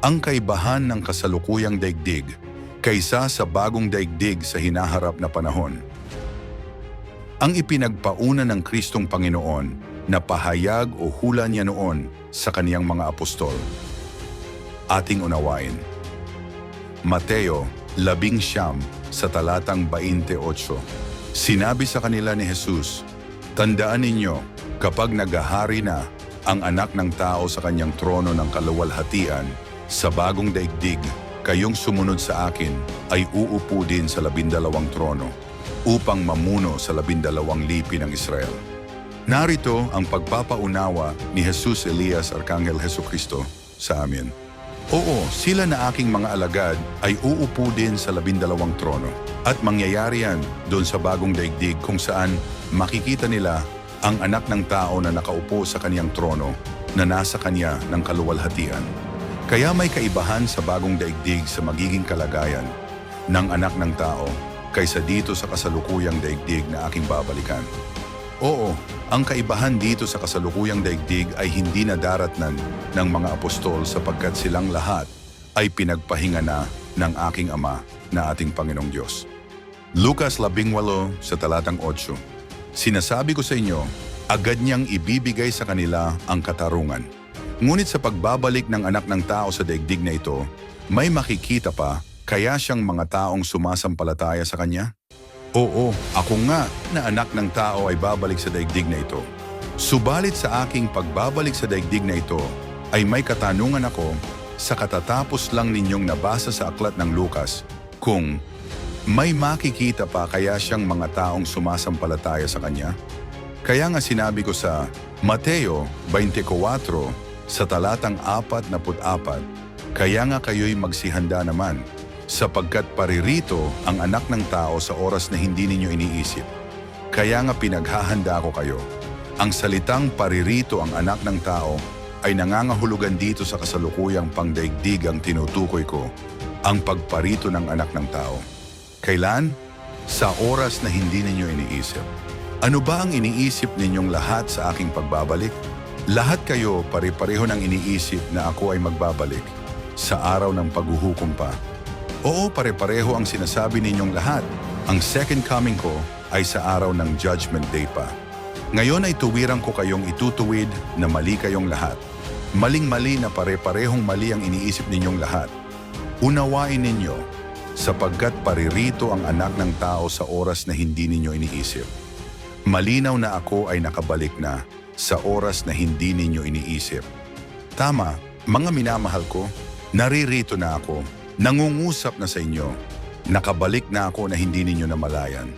ang kaibahan ng kasalukuyang daigdig kaysa sa bagong daigdig sa hinaharap na panahon. Ang ipinagpauna ng Kristong Panginoon na pahayag o hula niya noon sa kaniyang mga apostol. Ating unawain. Mateo, labing siyam sa talatang 28. Sinabi sa kanila ni Jesus, Tandaan ninyo, kapag nagahari na ang anak ng tao sa kanyang trono ng kaluwalhatian sa bagong daigdig, kayong sumunod sa akin ay uupo din sa labindalawang trono upang mamuno sa labindalawang lipi ng Israel. Narito ang pagpapaunawa ni Jesus Elias Arkanghel Heso Kristo sa amin. Oo, sila na aking mga alagad ay uupo din sa labindalawang trono. At mangyayari yan doon sa bagong daigdig kung saan makikita nila ang anak ng tao na nakaupo sa kaniyang trono na nasa kanya ng kaluwalhatian. Kaya may kaibahan sa bagong daigdig sa magiging kalagayan ng anak ng tao kaysa dito sa kasalukuyang daigdig na aking babalikan. Oo, ang kaibahan dito sa kasalukuyang daigdig ay hindi na daratnan ng mga apostol sapagkat silang lahat ay pinagpahinga na ng aking Ama na ating Panginoong Diyos. Lucas 18 sa talatang 8 Sinasabi ko sa inyo, agad niyang ibibigay sa kanila ang katarungan. Ngunit sa pagbabalik ng anak ng tao sa daigdig na ito, may makikita pa kaya siyang mga taong sumasampalataya sa kanya? Oo, ako nga na anak ng tao ay babalik sa daigdig na ito. Subalit sa aking pagbabalik sa daigdig na ito, ay may katanungan ako sa katatapos lang ninyong nabasa sa aklat ng Lukas kung may makikita pa kaya siyang mga taong sumasampalataya sa kanya? Kaya nga sinabi ko sa Mateo 24 sa talatang 44, Kaya nga kayo'y magsihanda naman, sapagkat paririto ang anak ng tao sa oras na hindi ninyo iniisip. Kaya nga pinaghahanda ko kayo. Ang salitang paririto ang anak ng tao ay nangangahulugan dito sa kasalukuyang pangdaigdig ang tinutukoy ko, ang pagparito ng anak ng tao. Kailan? Sa oras na hindi ninyo iniisip. Ano ba ang iniisip ninyong lahat sa aking pagbabalik? Lahat kayo pare-pareho ng iniisip na ako ay magbabalik sa araw ng paghuhukom pa. Oo, pare-pareho ang sinasabi ninyong lahat. Ang second coming ko ay sa araw ng judgment day pa. Ngayon ay tuwiran ko kayong itutuwid na mali kayong lahat. Maling-mali na pare-parehong mali ang iniisip ninyong lahat. Unawain ninyo sapagkat paririto ang anak ng tao sa oras na hindi ninyo iniisip. Malinaw na ako ay nakabalik na sa oras na hindi ninyo iniisip. Tama, mga minamahal ko, naririto na ako, nangungusap na sa inyo, nakabalik na ako na hindi ninyo namalayan.